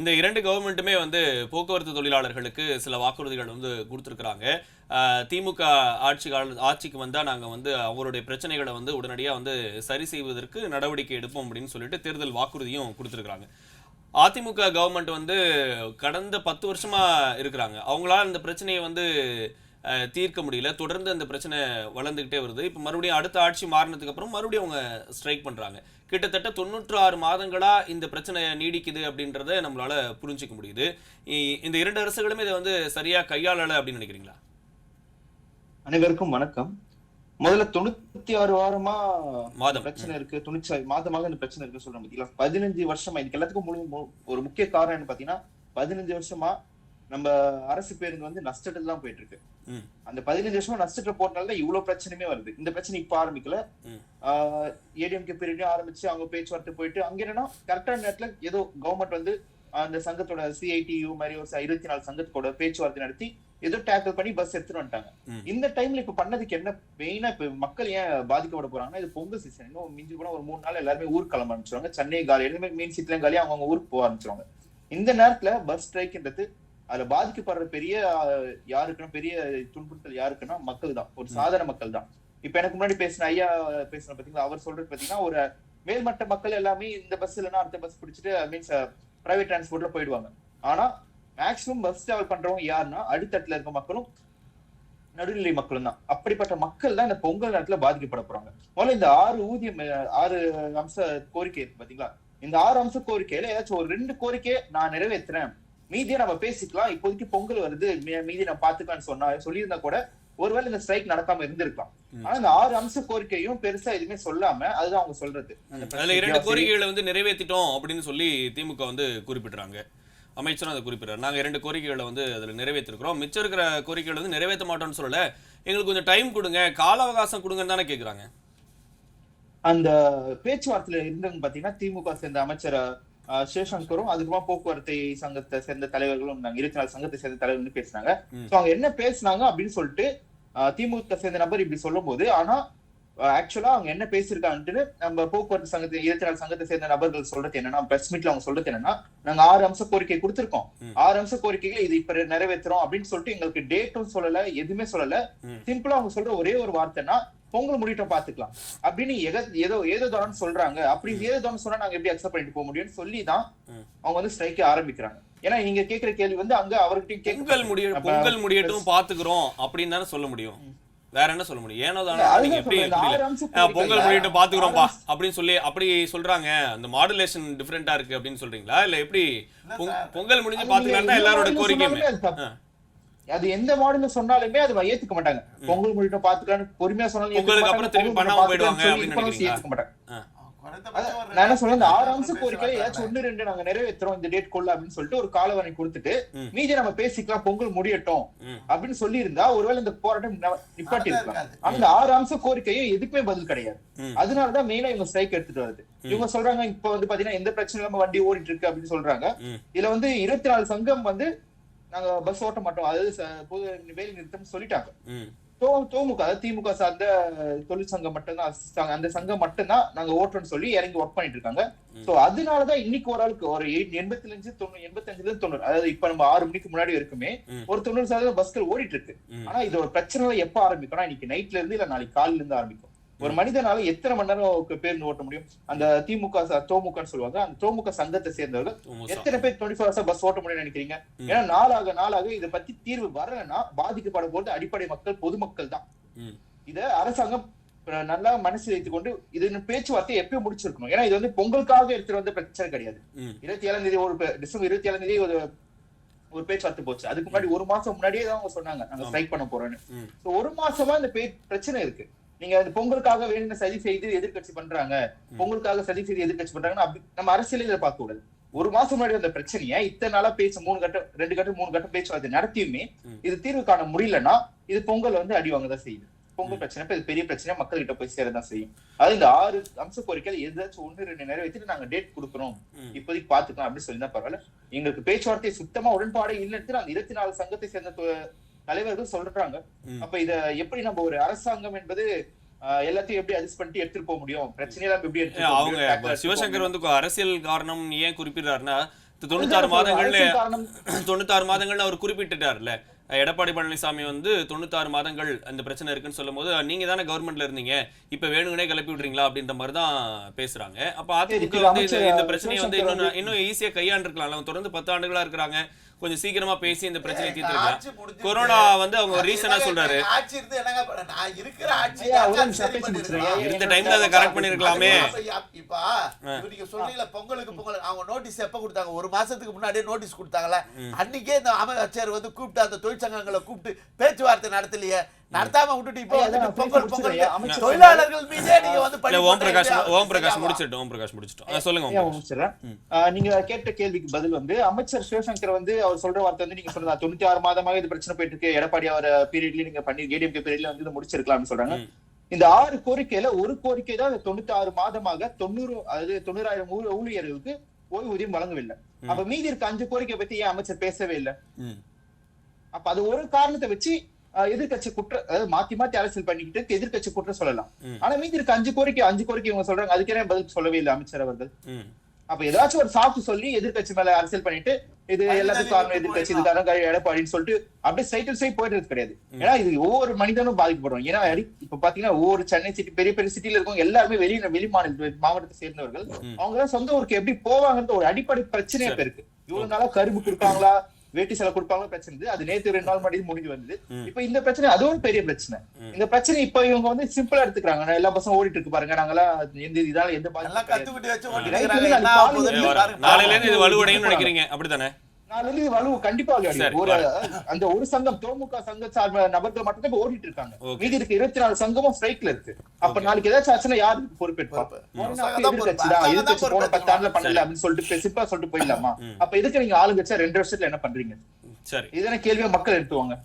இந்த இரண்டு கவர்மெண்ட்டுமே வந்து போக்குவரத்து தொழிலாளர்களுக்கு சில வாக்குறுதிகள் வந்து கொடுத்துருக்குறாங்க. திமுக ஆட்சி கால ஆட்சிக்கு வந்தால் நாங்கள் வந்து அவங்களுடைய பிரச்சனைகளை வந்து உடனடியாக வந்து சரி செய்வதற்கு நடவடிக்கை எடுப்போம் அப்படின்னு சொல்லிட்டு தேர்தல் வாக்குறுதியும் கொடுத்துருக்குறாங்க. அதிமுக கவர்மெண்ட் வந்து கடந்த பத்து வருஷமாக இருக்கிறாங்க. அவங்களால இந்த பிரச்சனையை வந்து தீர்க்க முடியல. தொடர்ந்து அந்த பிரச்சனை வளர்ந்துக்கிட்டே வருது. இப்போ மறுபடியும் அடுத்த ஆட்சி மாறினதுக்கு அப்புறம் மறுபடியும் அவங்க ஸ்ட்ரைக் பண்றாங்க. கிட்டத்தட்ட தொண்ணூற்று ஆறு மாதங்களா இந்த பிரச்சனை நீடிக்குது அப்படின்றத நம்மளால புரிஞ்சுக்க முடியுது. இந்த இரண்டு அரசுகளுமே இதை வந்து சரியா கையாளலை அப்படின்னு நினைக்கிறீங்களா? அனைவருக்கும் வணக்கம். முதல்ல தொண்ணூத்தி ஆறு வாரமா மாதம். பிரச்சனை இருக்கு. தொண்ணூற்றி மாதமாக இந்த பிரச்சனை இருக்கு சொல்றேன் பாத்தீங்களா? பதினஞ்சு வருஷமா இதுக்கு எல்லாத்துக்கும் ஒரு முக்கிய காரணம் என்ன பாத்தீங்கன்னா பதினஞ்சு வருஷமா நம்ம அரசு பேருந்து வந்து நஷ்டத்துல தான் போயிட்டு இருக்கு. அந்த பதினஞ்சு வருஷமா நஷ்டத்துல போட்டனால தான் இவ்வளவு பிரச்சனையுமே வருது. இந்த பிரச்சனை இப்ப ஆரம்பிக்கல. ஏடிஎம்கே பீரியடையும் ஆரம்பிச்சு அவங்க பேச்சுவார்த்தை போயிட்டு அங்க என்னன்னா கரெக்டான நேரத்துல ஏதோ கவர்மெண்ட் வந்து அந்த சங்கத்தோட சிஐடியு மாதிரி ஒரு இருபத்தி நாலு சங்கத்தோட பேச்சுவார்த்தை நடத்தி ஏதோ டேக்கிள் பண்ணி பஸ் எடுத்துட்டு வந்துட்டாங்க. இந்த டைம்ல இப்ப பண்ணதுக்கு என்ன மெயினா இப்ப மக்கள் ஏன் பாதிக்கப்பட போறாங்கன்னா இது பொங்கல் சீசன் இன்னும் மிஞ்சி போனா ஒரு மூணு நாள் எல்லாருமே ஊருக்கு கிளம்ப ஆரம்பிச்சிருவாங்க. சென்னை காலி எல்லாமே மீன் சீட்லயும் காலி அவங்க ஊருக்கு போக ஆரம்பிச்சிருவாங்க. இந்த நேரத்துல பஸ் ஸ்ட்ரைக்ன்றது அதுல பாதிக்கப்படுற பெரிய யாருக்குன்னா பெரிய துன்புறுத்தல் யாருக்குன்னா மக்கள் தான் ஒரு சாதாரண மக்கள் தான் இப்ப எனக்கு முன்னாடி பேசின ஐயா பேசின பாத்தீங்களா அவர் சொல்றது பாத்தீங்கன்னா ஒரு மேல்மட்ட மக்கள் எல்லாமே இந்த பஸ் இல்லைன்னா அடுத்த பஸ் பிடிச்சிட்டு மீன்ஸ் பிரைவேட் டிரான்ஸ்போர்ட்ல போயிடுவாங்க. ஆனா மேக்ஸிமம் பஸ் டிராவல் பண்றவங்க யாருன்னா அடித்தட்டுல இருக்க மக்களும் நடுநிலை மக்களும் தான் அப்படிப்பட்ட மக்கள் தான் இந்த பொங்கல் நேரத்துல பாதிக்கப்பட போறாங்க. முதல்ல இந்த ஆறு ஊதியம் ஆறு அம்ச கோரிக்கை இருக்கு பாத்தீங்களா? இந்த ஆறு அம்ச கோரிக்கையில ஏதாச்சும் ஒரு ரெண்டு கோரிக்கையை நான் நிறைவேற்றுறேன். மீதியை நம்ம பேசிக்கலாம். இப்போதைக்கு பொங்கல் வருது. மீதி நான் பாத்துக்கலாம்னு சொன்னா சொல்லியிருந்தா கூட ஒருவேளை இந்த ஸ்ட்ரைக் நடக்காம இருந்திருக்கலாம். ஆனா இந்த ஆறு அம்ச கோரிக்கையும் பெருசா எதுவுமே சொல்லாம அதுதான் அவங்க சொல்றது. அதுல இரண்டு கோரிக்கைகளை வந்து நிறைவேற்றிட்டோம் அப்படின்னு சொல்லி திமுக வந்து குறிப்பிடுறாங்க. அமைச்சரும் அதை குறிப்பிடுறாரு. நாங்க இரண்டு கோரிக்கைகளை வந்து அதுல நிறைவேற்றிருக்கிறோம் மிச்சம் இருக்கிற கோரிக்கைகளை வந்து நிறைவேற்ற மாட்டோம்னு சொல்லல. எங்களுக்கு கொஞ்சம் டைம் கொடுங்க. கால அவகாசம் கொடுங்கன்னு தானே கேக்குறாங்க. அந்த பேச்சுவார்த்தையில இருந்தவங்க பாத்தீங்கன்னா திமுக சேர்ந்த அமைச்சர் சிவசங்கரும் அதுக்கப்புறமா போக்குவரத்து சங்கத்தை சேர்ந்த தலைவர்களும் இருந்தாங்க இருபத்தி நாலு சங்கத்தை சேர்ந்த தலைவர்கள் பேசினாங்க. சோ அவங்க என்ன பேசினாங்க அப்படின்னு சொல்லிட்டு திமுக சேர்ந்த நபர் இப்படி சொல்லும் போது ஆனா ஆக்சுவலா அவங்க என்ன பேசியிருக்காங்கன்னு நம்ம போக்குவரத்து சங்கத்தை இருபத்தி நாலு சங்கத்தை சேர்ந்த நபர்கள் சொல்றது என்னன்னா பிரஸ் மீட்ல அவங்க சொல்றது என்னன்னா நாங்க ஆறு அம்ச கோரிக்கை கொடுத்திருக்கோம். ஆறு அம்ச கோரிக்கைகள் இது இப்ப நிறைவேற்றுறோம் அப்படின்னு சொல்லிட்டு எங்களுக்கு டேட்டும் சொல்லல எதுவுமே சொல்லல. சிம்பிளா அவங்க சொல்ற ஒரே ஒரு வார்த்தைன்னா பொங்கல் முடிட்டும் பாத்துக்கலாம் அப்படின்னு ஏதோ ஏதோ தானு சொல்றாங்க. அப்படி ஏதோ தானு சொன்னா நாங்க எப்படி அக்செப்ட் பண்ணிட்டு போக முடியும்னு சொல்லி தான். அவங்க வந்து ஸ்ட்ரைக் ஆரம்பிக்கிறாங்க. ஏன்னா நீங்க கேக்குற கேள்வி வந்து அங்க அவர்கிட்டயும் பொங்கல் முடிய பொங்கல் முடியட்டும் பாத்துக்கிறோம் அப்படின்னு தானே சொல்ல முடியும். வேற என்ன சொல்ல முடியும்? ஏனோ தானோ நீங்க எப்படி பொங்கல் பாத்துக்கிறோம்ப்பா ஆறு அப்படின்னு சொல்லி அப்படி சொல்றாங்க. அந்த மாடுலேஷன் டிஃபரெண்டா இருக்கு அப்படின்னு சொல்றீங்களா? இல்ல எப்படி பொங்- பொங்கல் முடிஞ்சு பாத்துக்கலாம் எல்லாரோட கோரிக்கையுமே. அது எந்த மாடல்ல சொன்னாலுமே அது ஏத்துக்க மாட்டாங்க. பொங்கல் முடிட்டும் பாத்துக்கலாம்னு பொறுமையா சொன்னாலும் பொங்கலுக்கு. அப்புறம் பொங்கல் பண்ணாம போயிடுவாங்க? ஏத்துக்க மாட்டாங்க. நான் என்ன சொல்றேன் இந்த ஆறு அம்ச கோரிக்கையில ஏதாச்சும் ஒண்ணு ரெண்டு நாங்க நிறைவேற்றுறோம் இந்த டேட் கொள்ள அப்படின்னு சொல்லிட்டு ஒரு காலவரை கொடுத்துட்டு. மீதி நம்ம பேசிக்கலாம் பொங்கல் முடியட்டும். அப்படின்னு சொல்லி இருந்தா ஒருவேளை இந்த போராட்டம் நிப்பாட்டி இருக்கலாம். ஆனா இந்த ஆறு அம்ச கோரிக்கையும் எதுக்குமே பதில் கிடையாது. அதனாலதான் மெயினா இவங்க ஸ்ட்ரைக் எடுத்துட்டு வருது இவங்க சொல்றாங்க இப்ப வந்து பாத்தீங்கன்னா எந்த பிரச்சனை இல்லாம வண்டி ஓடிட்டு இருக்கு அப்படின்னு சொல்றாங்க. இதுல வந்து இருபத்தி நாலு சங்கம் வந்து நாங்க பஸ் ஓட்ட மாட்டோம். அதாவது பொது வேலை நிறுத்தம் சொல்லிட்டாங்க. தோமுக அதாவது திமுக சார்ந்த தொழிற்சங்கம் மட்டும்தான் அந்த சங்கம் மட்டும்தான் நாங்க ஓட்டுறோம்னு சொல்லி இறங்கி ஒர்க் பண்ணிட்டு இருக்காங்க. சோ அதனாலதான் இன்னைக்கு ஓரளவுக்கு ஒரு எண்பத்தி அஞ்சு தொண்ணூறு எண்பத்தஞ்சுல இருந்து தொண்ணூறு அதாவது இப்ப நம்ம ஆறு மணிக்கு முன்னாடி இருக்குமே. ஒரு தொண்ணூறு சதவீதம் பஸ்கள் ஓடிட்டு இருக்கு. ஆனா இதோட பிரச்சனை எப்ப ஆரம்பிக்கும்னா இன்னைக்கு நைட்ல இருந்து இல்ல நாளைக்கு காலையில இருந்து ஆரம்பிக்கும் ஒரு மனிதனால எத்தனை மணி நேரம் பேருந்து ஓட்ட முடியும்? அந்த திமுக தோமுகன்னு சொல்லுவாங்க. அந்த தோமுக சங்கத்தை சேர்ந்தவர்கள். எத்தனை பேர் டுவெண்ட்டி ஃபோர் ஹவர்ஸ் பஸ் ஓட்ட முடியும்னு நினைக்கிறீங்க. ஏன்னா நாளாக நாளாக இதை பத்தி தீர்வு வரலைன்னா பாதிக்கப்பட போறது அடிப்படை மக்கள் பொதுமக்கள் தான். இத அரசாங்கம் நல்லா மனசு வைத்துக் கொண்டு இது பேச்சுவார்த்தை எப்பயும் முடிச்சிருக்கணும். ஏன்னா இது வந்து பொங்கலுக்காக எடுத்துட்டு வந்த பிரச்சனை கிடையாது. இருபத்தி ஏழாம் தேதி ஒரு டிசம்பர் இருபத்தி ஏழாம் தேதி ஒரு ஒரு பேச்சுவார்த்தை போச்சு. அதுக்கு முன்னாடி ஒரு மாசம் முன்னாடியே தான் அவங்க சொன்னாங்க. நாங்க. ஸ்ட்ரைக் பண்ண போறோம்னு. ஒரு மாசமா இந்த பிரச்சனை இருக்கு. நீங்க அந்த பொங்கலுக்காக வேணும்னு சதி செய்து எதிர்க்கட்சி பண்றாங்க. பொங்கலுக்காக சதி செய்து எதிர்க்கட்சி பண்றாங்கன்னா அப்படி நம்ம அரசியல் இதை பார்க்க கூடாது. ஒரு மாசம் முன்னாடி வந்த பிரச்சனையை இத்தனை நாளா பேச்சு மூணு கட்டம் ரெண்டு கட்டம் மூணு கட்டம் பேச்சுவார்த்தை நடத்தியுமே. இது தீர்வு காண முடியலன்னா இது பொங்கல் வந்து அடி வாங்கதான் செய்யுது பொங்கல் பிரச்சனை இது பெரிய பிரச்சனை மக்கள் கிட்ட போய் சேரதான் செய்யும். அது இந்த ஆறு அம்ச கோரிக்கையில ஏதாச்சும் ஒண்ணு ரெண்டு நிறைவேற்றிட்டு நாங்க டேட் கொடுக்குறோம். இப்போதைக்கு பாத்துக்கலாம் அப்படின்னு சொல்லி தான் பரவாயில்ல. எங்களுக்கு பேச்சுவார்த்தை சுத்தமா உடன்பாடே இல்லைன்னு அந்த இருபத்தி நாலு சங்கத்தை சேர்ந்த தலைவர்கள் சொல்றாங்க. அப்ப இத எப்படி நம்ம ஒரு அரசாங்கம் என்பது எல்லாத்தையும் எப்படி அட்ஜஸ்ட் பண்ணிட்டு எடுத்துட்டு போக முடியும்? பிரச்சனையெல்லாம் எப்படி அவங்க சிவசங்கர் வந்து அரசியல் காரணம் ஏன் குறிப்பிடுறாருன்னா தொண்ணூத்தாறு மாதங்கள்ல தொண்ணூத்தாறு மாதங்கள்ல அவர் குறிப்பிட்டுட்டார்ல எடப்பாடி பழனிசாமி வந்து தொண்ணூத்தாறு மாதங்கள் அந்த பிரச்சனை இருக்குன்னு சொல்லும்போது நீங்க தானே கவர்மெண்ட்ல இருந்தீங்க. இப்ப வேணுங்கனே கிளப்பி விடுறீங்களா? அப்படின்ற மாதிரி தான் பேசுறாங்க. அப்ப அதிமுக வந்து இந்த- பிரச்சனையை வந்து இன்னும் இன்னும் ஈஸியா கையாண்டிருக்கலாம். அவங்க தொடர்ந்து பத்து ஆண்டுகளா இருக்கிறாங்க. கொஞ்சம் சீக்கிரமா பேசி இந்த பிரச்சனையை ஆட்சி தீர்த்துருக்கலாம். கொரோனா வந்து அவங்க ரீசனா சொல்றாரு. இருந்து டைம்ல அதை கரெக்ட் பண்ணிருக்கலாமே. இப்ப நீங்க சொல்றீங்களா பொங்கலுக்கு பொங்கல். அவங்க நோட்டீஸ் எப்ப கொடுத்தாங்க? ஒரு மாசத்துக்கு முன்னாடியே நோட்டீஸ் கொடுத்தாங்கல்ல அன்னைக்கே இந்த அமைச்சர் வந்து கூப்பிட்டு அந்த தொழிற்சங்கங்களை கூப்பிட்டு பேச்சுவார்த்தை நடத்தலையே. நடத்தாம விட்டுட்டு இப்போ ஐயா, வந்து அதான் பொங்கல் பேசி பொங்கல் முடிச்சிடுறேன். அமைச்சர் தொழிலாளர்கள் மீதே நீங்க வந்து இல்ல பழி ஓம் பிரகாஷ் போடுறீங்க. ஓம் பிரகாஷ் சரியாவா? முடிச்சிட்டோம் ஓம் பிரகாஷ் முடிச்சிட்டோம் ஆ, சொல்லுங்க ஓம் ஐயா, பிரகாஷ் முடிச்சிடுறேன். ஆஹ் நீங்க கேட்ட கேள்விக்கு பதில் வந்து அமைச்சர் சிவசங்கர் வந்து அவர் சொல்ற வார்த்தை வந்து நீங்க தொண்ணூத்தி ஆறு மாதமாக இது பிரச்சனை போயிட்டு இருக்கு எடப்பாடி அவர் பீரியட்ல நீங்க பண்ணி ஏடிஎம்கே பீரியட்ல வந்து இதை முடிச்சிருக்கலாம்னு சொல்றாங்க. இந்த ஆறு கோரிக்கையில ஒரு கோரிக்கை தான் தொண்ணூத்தி ஆறு மாதமாக தொண்ணூறு அதாவது தொண்ணூறாயிரம் ஊழியர்களுக்கு ஓய்வூதியம் வழங்கவில்லை அப்ப மீதி இருக்க அஞ்சு கோரிக்கை பத்தி ஏன் அமைச்சர் பேசவே இல்லை. அப்ப அது ஒரு காரணத்தை வச்சு ஆஹ், எதிர்க்கட்சி குற்ற அதாவது மாத்தி மாத்தி அரசியல் பண்ணிக்கிட்டு எதிர்க்கட்சி குற்றம் சொல்லலாம். ஆனா மீதி இருக்க அஞ்சு கோரிக்கை அஞ்சு கோரிக்கை இவங்க சொல்றாங்க. அதுக்கே பதில் சொல்லவே இல்லை அமைச்சர் அவர்கள். அப்ப ஏதாச்சும் ஒரு சாக்கு சொல்லி எதிர்க்கட்சி மேல அரசியல் பண்ணிட்டு இது எல்லாத்துக்கும் காரணம் எதிர்க்கட்சி இது காரணம் எடப்பாடின்னு சொல்லிட்டு அப்படியே சைட்டில் சைட் போயிட்டு கிடையாது. ஏன்னா இது ஒவ்வொரு மனிதனும் பாதிக்கப்படுறோம். ஏன்னா இப்ப பாத்தீங்கன்னா ஒவ்வொரு சென்னை சிட்டி பெரிய பெரிய சிட்டில இருக்கவங்க எல்லாருமே வெளிய வெளி மாநில மாவட்டத்தை சேர்ந்தவர்கள். அவங்க எல்லாம் சொந்த ஊருக்கு எப்படி போவாங்கன்ற ஒரு அடிப்படை பிரச்சனையே இப்ப இருக்கு. இவ்வளவு நாளா கரும்பு கொடுப்பாங்களா? வேட்டி சில கொடுப்பாங்களா பிரச்சனை அது நேத்து ரெண்டு நாள் முன்னாடி முடிஞ்சு வந்தது. இப்ப இந்த பிரச்சனை அதுவும் பெரிய பிரச்சனை. இந்த பிரச்சனை இப்ப இவங்க வந்து சிம்பிளா எடுத்துக்கிறாங்க. எல்லா பசங்க ஓடிட்டு இருக்கு பாருங்க. நாங்கெல்லாம் எந்த இதால எந்த. நாளையில இருந்து இது வலுவடையும் நினைக்கிறீங்க. அப்படித்தானே? நாளைல இருந்து வலு கண்டிப்பா வலுவடையும். ஒரு அந்த ஒரு சங்கம் தோமுக சங்க சார்ப நபர்கள் மட்டும் தான் இப்ப ஓடிட்டு இருக்காங்க. மீதி இருக்க இருபத்தி நாலு சங்கமும் ஸ்ட்ரைக்ல இருக்கு. அப்ப நாளைக்கு ஏதாச்சும் ஆச்சுன்னா யாரு பொறுப்பேற்பா? பொறுப்பு. போனா அரசாங்கம் தான் எதிர்க்கட்சி பொறுப்பு. தான். அரசாங்கம் தான் எதிர்க்கட்சி போன பொறுப்பு பத்து ஆண்டுல பண்ணல அப்படின்னு சொல்லிட்டு சிம்பிளா சொல்லிட்டு போயிடலாமா? அப்ப எதுக்கு நீங்க ஆளுங்கட்சியா ரெண்டு வருஷத்துல என்ன பண்றீங்க? சரி. இதுதானே கேள்வியா மக்கள் எடுத்துவாங்க.